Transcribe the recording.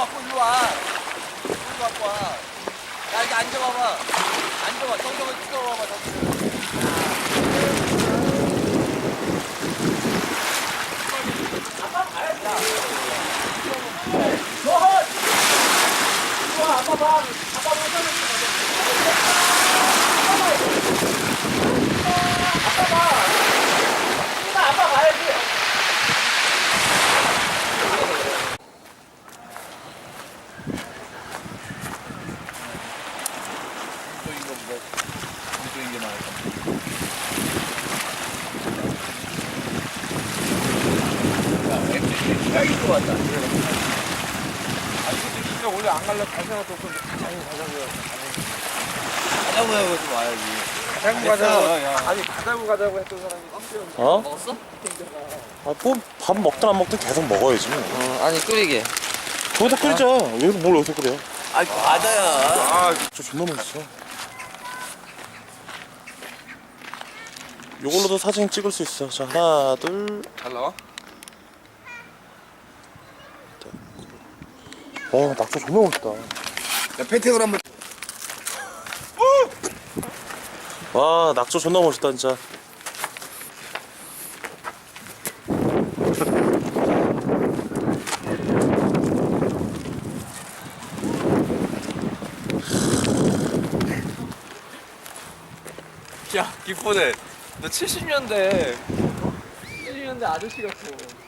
갖고 일로 와. 물 갖고 와. 야, 이제 앉아봐봐. 앉아봐. 정정을 찍어봐봐, 정정. 이쪽인 거보다 이쪽인 좋았다. 아니 근데 진짜 원래 안 갈래 갈 생각도 없고 가자고 가자고요. 가자고 하고 좀 와야지. 가자고 가자고. 아니 가자고 가자고 했던 사람이 어? 먹었어? 아, 뭐, 밥 먹든 안 먹든 계속 먹어야지. 뭐. 어, 아니 끓이게. 거기다 끓이자. 왜, 뭘 여기서 끓여? 아, 과자야. 아 저 존나 맛있어. 요걸로도 사진 찍을 수 있어. 자, 하나, 둘. 잘 나와? 와, 낙조 존나 맛있다. 야 펜텍을 한번. 와, 낙조 존나 멋있다, 진짜. 야, 기쁘네. 너 70년대. 70년대 아저씨 같고.